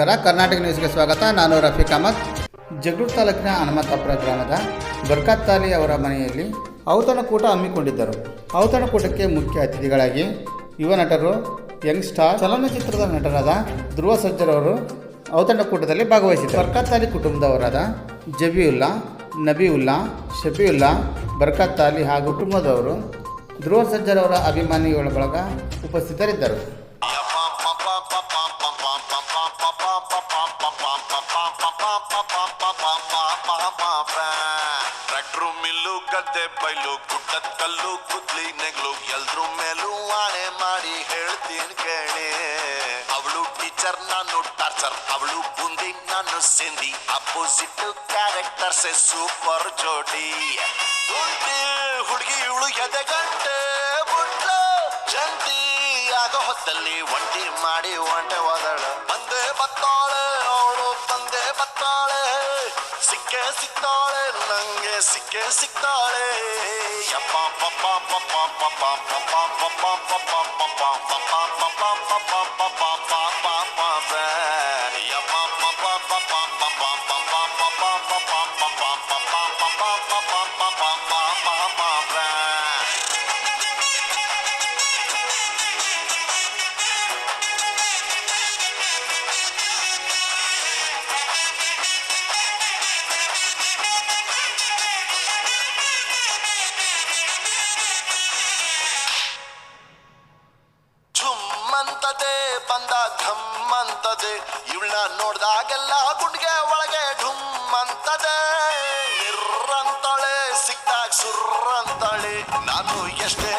ನಮಸ್ಕಾರ. ಕರ್ನಾಟಕ ನ್ಯೂಸ್ಗೆ ಸ್ವಾಗತ. ನಾನು ರಫೀಕ್ ಅಹಮದ್. ಜಗಳೂರು ತಾಲೂಕಿನ ಹನುಮಂತಪುರ ಗ್ರಾಮದ ಬರ್ಕತ್ ತಾಲಿ ಅವರ ಮನೆಯಲ್ಲಿ ಔತಣಕೂಟ ಹಮ್ಮಿಕೊಂಡಿದ್ದರು. ಔತಣಕೂಟಕ್ಕೆ ಮುಖ್ಯ ಅತಿಥಿಗಳಾಗಿ ಯುವ ನಟರು, ಯಂಗ್ ಸ್ಟಾರ್, ಚಲನಚಿತ್ರದ ನಟರಾದ ಧ್ರುವ ಸಜ್ಜರ್ ಅವರು ಔತಣಕೂಟದಲ್ಲಿ ಭಾಗವಹಿಸಿದ್ದರು. ಬರ್ಕತ್ ತಾಲಿ ಕುಟುಂಬದವರಾದ ಜಬಿಯುಲ್ಲಾ ನಬಿಯುಲ್ಲಾ ಶಫಿಯುಲ್ಲಾ ಬರ್ಕತ್ ತಾಲಿ ಹಾಗೂ ಕುಟುಂಬದವರು ಧ್ರುವ ಸಜ್ಜರ್ ಅವರ ಅಭಿಮಾನಿಗಳ ಬಳಗ ಉಪಸ್ಥಿತರಿದ್ದರು. ಟ್ರ್ಯಾಕ್ಟ್ರು ಮಿಲ್ಲು ಗದ್ದೆ ಬೈಲು ಗುಡ್ಡದ ಕಲ್ಲು ಕುದ್ಲಿ ನೆಗ್ಲು ಎಲ್ರ ಮೇಲೂ ಆಣೆ ಮಾಡಿ ಹೇಳ್ತೀನಿ ಕೇಳಿ ಅವಳು ಟೀಚರ್ ನಾನು ಟಾರ್ಚರ್ ಅವಳು ಬುಂದಿ ನಾನು ಸಿಂದಿ ಅಪೋಸಿಟ್ ಕ್ಯಾರೆಕ್ಟರ್ಸ್ ಸೂಪರ್ ಜೋಡಿ ಹುಡುಗಿ ಇವಳು ಎದೆಗಂಟೆ ಬುಟ್ಲು ಜಂಟಿ ಆಗೋ ಹೊತ್ತಲ್ಲಿ ಒಂಟಿ ಮಾಡಿ ಒಂಟೆ ಹೋದಳ ಬಂದೆ ಬತ್ತಾಳೆ தந்த பத்தாளே சிக்க சித்தாளே நங்க சிக்க சித்தாளே அப்பா பப்பா பப்பா பப்பா பப்பா பப்பா பப்பா பப்பா பப்பா பப்பா பப்பா பப்பா பப்பா பப்பா பப்பா பப்பா பப்பா பப்பா ಅಂತದೆ ಬಂದ ಧಮ್ ಅಂತದೆ ಇವಳ ನೋಡ್ದಾಗೆಲ್ಲ ಗುಂಡ್ಗೆ ಒಳಗೆ ಢುಮ್ ಅಂತದೆ ನಿರ್ರಂತಾಳೆ ಸಿಕ್ಕಾಗ ಸುರ್ರಂತಳೆ ನಾನು ಎಷ್ಟೇ